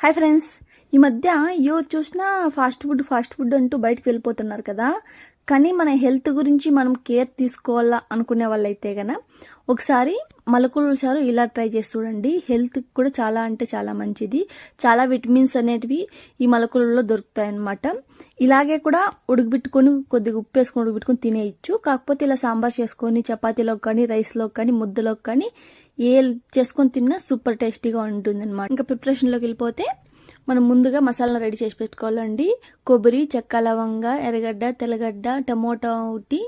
Hi friends. ఈ మధ్య ఎవరు చూసినా ఫాస్ట్ ఫుడ్ ఫాస్ట్ ఫుడ్ అంటూ బయటకు వెళ్ళిపోతున్నారు కదా. కానీ మన హెల్త్ గురించి మనం కేర్ తీసుకోవాలా అనుకునే వాళ్ళైతే గన ఒకసారి మలకులు చారు ఇలా ట్రై చేసి చూడండి. హెల్త్ కూడా చాలా అంటే చాలా మంచిది. చాలా విటమిన్స్ అనేటివి ఈ మలకులలో దొరుకుతాయి అన్నమాట ఇలాగే కూడా ఉడకబెట్టుకొని కొద్దిగా ఉప్పు వేసుకొని ఉడకబెట్టుకొని తినేయచ్చు. కాకపోతే ఇలా సాంబార్ చేసుకొని చపాతీలోకి కానీ రైస్లోకి కానీ ముద్దలోకి కానీ ఏ చేసుకొని తిన్నా సూపర్ టేస్టీగా ఉంటుంది అనమాట ఇంకా ప్రిపరేషన్లోకి వెళ్ళిపోతే మనం ముందుగా మసాలా రెడీ చేసి పెట్టుకోవాలండి. కొబ్బరి చెక్క లవంగ ఎర్రగడ్డ తెల్లగడ్డ టమోటా ఒకటి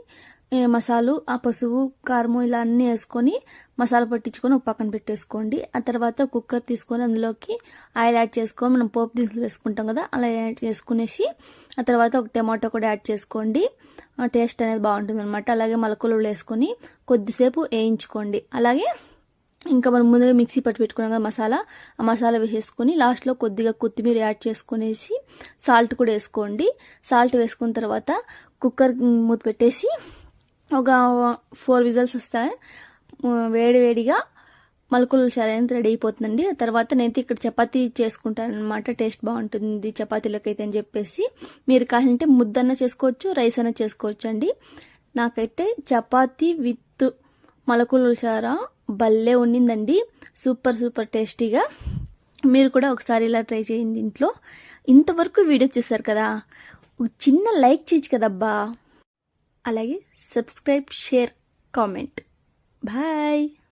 మసాలు ఆ పసుపు కారము ఇలా అన్నీ వేసుకొని మసాలా పట్టించుకొని ఒక పక్కన పెట్టేసుకోండి. ఆ తర్వాత కుక్కర్ తీసుకొని అందులోకి ఆయిల్ యాడ్ చేసుకొని మనం పోపు దినుసులు వేసుకుంటాం కదా అలా యాడ్ చేసుకునేసి ఆ తర్వాత ఒక టమాటో కూడా యాడ్ చేసుకోండి. టేస్ట్ అనేది బాగుంటుంది అనమాట అలాగే మలకలు వేసుకొని కొద్దిసేపు వేయించుకోండి. అలాగే ఇంకా మనం ముందుగా మిక్సీ పట్టి పెట్టుకున్నాం కదా మసాలా ఆ మసాలా వేసేసుకొని లాస్ట్లో కొద్దిగా కొత్తిమీర యాడ్ చేసుకునేసి సాల్ట్ కూడా వేసుకోండి. సాల్ట్ వేసుకున్న తర్వాత కుక్కర్ మూత పెట్టేసి ఒక ఫోర్ విజల్స్ వస్తాయి. వేడి వేడిగా మలకులు చరైన రెడీ అయిపోతుందండి. తర్వాత నేనైతే ఇక్కడ చపాతీ చేసుకుంటాను అనమాట టేస్ట్ బాగుంటుంది చపాతీలోకి అయితే అని చెప్పేసి. మీరు కావాలంటే ముద్దన్న చేసుకోవచ్చు రైస్ అన్న చేసుకోవచ్చు అండి నాకైతే చపాతీ విత్ మొలకలు చారా భలే ఉండిందండి. సూపర్ సూపర్ టేస్టీగా. మీరు కూడా ఒకసారి ఇలా ట్రై చేయండి ఇంట్లో. ఇంతవరకు వీడియో చూసారు కదా? చిన్న లైక్ చేయొచ్చు కదబ్బా. అలాగే సబ్స్క్రైబ్ షేర్ కామెంట్. బాయ్.